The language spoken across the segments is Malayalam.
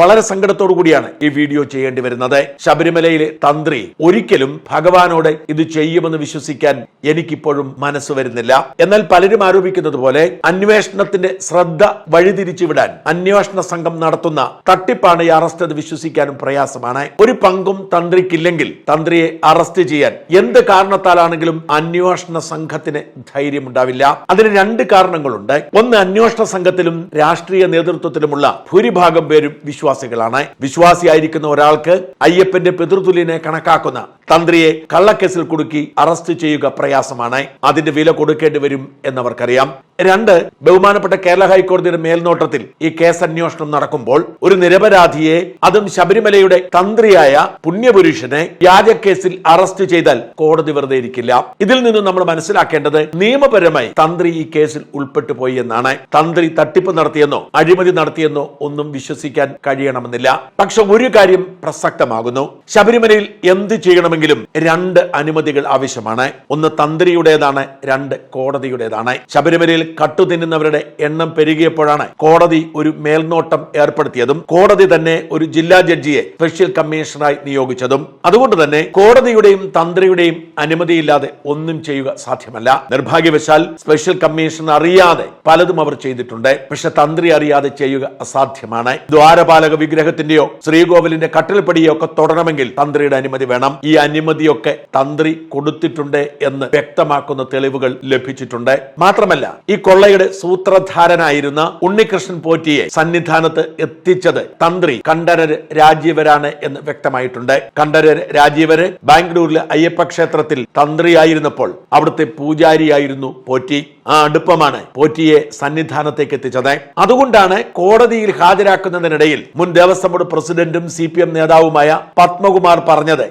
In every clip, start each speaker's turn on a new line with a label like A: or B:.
A: വളരെ സങ്കടത്തോടു കൂടിയാണ് ഈ വീഡിയോ ചെയ്യേണ്ടി വരുന്നത്. ശബരിമലയിലെ തന്ത്രി ഒരിക്കലും ഭഗവാനോട് ഇത് ചെയ്യുമെന്ന് വിശ്വസിക്കാൻ എനിക്കിപ്പോഴും മനസ്സ് വരുന്നില്ല. എന്നാൽ പലരും ആരോപിക്കുന്നത് പോലെ അന്വേഷണത്തിന്റെ ശ്രദ്ധ വഴിതിരിച്ചു വിടാൻ അന്വേഷണ സംഘം നടത്തുന്ന തട്ടിപ്പാണ് ഈ അറസ്റ്റ് എന്ന് വിശ്വസിക്കാനും പ്രയാസമാണ്. ഒരു പങ്കും തന്ത്രിക്കില്ലെങ്കിൽ തന്ത്രിയെ അറസ്റ്റ് ചെയ്യാൻ എന്ത് കാരണത്താലാണെങ്കിലും അന്വേഷണ സംഘത്തിന് ധൈര്യം ഉണ്ടാവില്ല അതിന് രണ്ട് കാരണങ്ങളുണ്ട്. ഒന്ന് അന്വേഷണ സംഘത്തിലും രാഷ്ട്രീയ നേതൃത്വത്തിലുമുള്ള ഭൂരിഭാഗം പേരും വിശ്വാസികളാണ്. വിശ്വാസിയായിരിക്കുന്ന ഒരാൾക്ക് അയ്യപ്പന്റെ പിതൃതുല്യനെ കണക്കാക്കുന്ന തന്ത്രിയെ കള്ളക്കേസിൽ കുടുക്കി അറസ്റ്റ് ചെയ്യുക പ്രയാസമാണ്. അതിന്റെ വില കൊടുക്കേണ്ടി വരും എന്നവർക്കറിയാം. രണ്ട് ബഹുമാനപ്പെട്ട കേരള ഹൈക്കോടതിയുടെ മേൽനോട്ടത്തിൽ ഈ കേസ് അന്വേഷണം നടക്കുമ്പോൾ ഒരു നിരപരാധിയെ അതും ശബരിമലയുടെ തന്ത്രിയായ പുണ്യപുരുഷനെ വ്യാജക്കേസിൽ അറസ്റ്റ് ചെയ്താൽ കോടതി വെറുതെ ഇരിക്കില്ല. ഇതിൽ നിന്ന് നമ്മൾ മനസ്സിലാക്കേണ്ടത് നിയമപരമായി തന്ത്രി ഈ കേസിൽ ഉൾപ്പെട്ടു പോയി എന്നാണ്. തന്ത്രി തട്ടിപ്പ് നടത്തിയെന്നോ അഴിമതി നടത്തിയെന്നോ ഒന്നും വിശ്വസിക്കാൻ കഴിയണമെന്നില്ല. പക്ഷെ ഒരു കാര്യം പ്രസക്തമാകുന്നു. ശബരിമലയിൽ എന്ത് ചെയ്യണമെങ്കിലും രണ്ട് അനുമതികൾ ആവശ്യമാണ്. ഒന്ന് തന്ത്രിയുടേതാണ് രണ്ട് കോടതിയുടേതാണ്. ശബരിമലയിൽ കട്ടുതിന്നുന്നവരുടെ എണ്ണം പെരുകിയപ്പോഴാണ് കോടതി ഒരു മേൽനോട്ടം ഏർപ്പെടുത്തിയതും കോടതി തന്നെ ഒരു ജില്ലാ ജഡ്ജിയെ സ്പെഷ്യൽ കമ്മീഷണറായി നിയോഗിച്ചതും. അതുകൊണ്ട് തന്നെ കോടതിയുടെയും തന്ത്രിയുടെയും അനുമതിയില്ലാതെ ഒന്നും ചെയ്യുക സാധ്യമല്ല. നിർഭാഗ്യവശാൽ സ്പെഷ്യൽ കമ്മീഷൻ അറിയാതെ പലതും അവർ ചെയ്തിട്ടുണ്ട്. പക്ഷെ തന്ത്രി അറിയാതെ ചെയ്യുക അസാധ്യമാണ്. ദ്വാരപാലക വിഗ്രഹത്തിന്റെയോ ശ്രീകോവിലിന്റെ കട്ടിൽപ്പടിയോ ഒക്കെ തൊടണമെങ്കിൽ തന്ത്രിയുടെ അനുമതി വേണം. ഈ അനുമതിയൊക്കെ തന്ത്രി കൊടുത്തിട്ടുണ്ട് എന്ന് വ്യക്തമാക്കുന്ന തെളിവുകൾ ലഭിച്ചിട്ടുണ്ട്. മാത്രമല്ല ഈ കൊള്ളയുടെ സൂത്രധാരനായിരുന്ന ഉണ്ണികൃഷ്ണൻ പോറ്റിയെ സന്നിധാനത്ത് എത്തിച്ചത് തന്ത്രി കണ്ഠരര് രാജീവരാണ് എന്ന് വ്യക്തമായിട്ടുണ്ട്. കണ്ഠരര് രാജീവര് ബാംഗ്ലൂരിലെ അയ്യപ്പ ക്ഷേത്രത്തിൽ തന്ത്രിയായിരുന്നപ്പോൾ അവിടുത്തെ പൂജാരിയായിരുന്നു പോറ്റി. ആ അടുപ്പമാണ് പോറ്റിയെ സന്നിധാനത്തേക്ക് എത്തിച്ചത്. അതുകൊണ്ടാണ് കോടതിയിൽ ഹാജരാക്കുന്നതിനിടയിൽ മുൻ ദേവസ്വം ബോർഡ് പ്രസിഡന്റും സി പി എം നേതാവുമായ പത്മകുമാർ പറഞ്ഞത്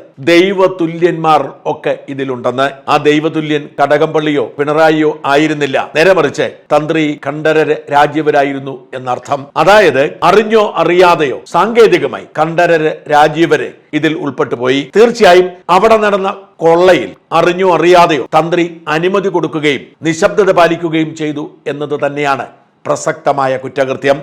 A: ദൈവതുല്യന്മാർ ഒക്കെ ഇതിലുണ്ടെന്ന് ആ ദൈവതുല്യൻ കടകംപള്ളിയോ പിണറായിയോ ആയിരുന്നില്ല. നേരെ മറിച്ച് തന്ത്രി കണ്ഠരര് രാജീവരായിരുന്നു എന്നർത്ഥം. അതായത് അറിഞ്ഞോ അറിയാതെയോ സാങ്കേതികമായി കണ്ഠരര് രാജീവര് ഇതിൽ ഉൾപ്പെട്ടു പോയി തീർച്ചയായും അവിടെ നടന്ന കൊള്ളയിൽ അറിഞ്ഞോ അറിയാതെയോ തന്ത്രി അനുമതി കൊടുക്കുകയും നിശബ്ദത പാലിക്കുകയും ചെയ്തു എന്നത് തന്നെയാണ് പ്രസക്തമായ കുറ്റകൃത്യം.